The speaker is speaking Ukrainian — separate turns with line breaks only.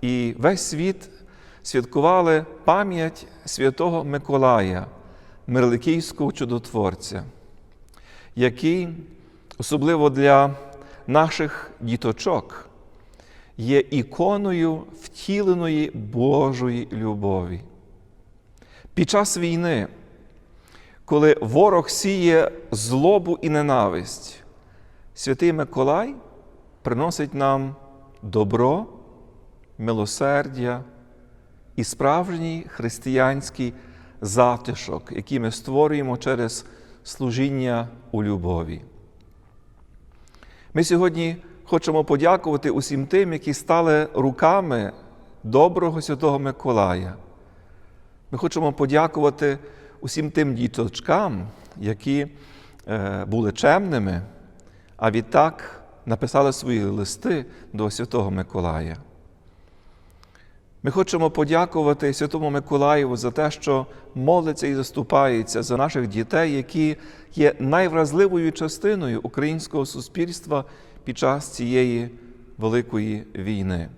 І весь світ святкували пам'ять святого Миколая, Мирликійського чудотворця, який, особливо для наших діточок, є іконою втіленої Божої любові. Під час війни, коли ворог сіє злобу і ненависть, святий Миколай приносить нам добро, милосердя і справжній християнський затишок, який ми створюємо через служіння у любові. Ми сьогодні хочемо подякувати усім тим, які стали руками доброго Святого Миколая. Ми хочемо подякувати усім тим діточкам, які е, були чемними, а відтак написали свої листи до Святого Миколая. Ми хочемо подякувати Святому Миколаєву за те, що молиться і заступається за наших дітей, які є найвразливою частиною українського суспільства під час цієї великої війни.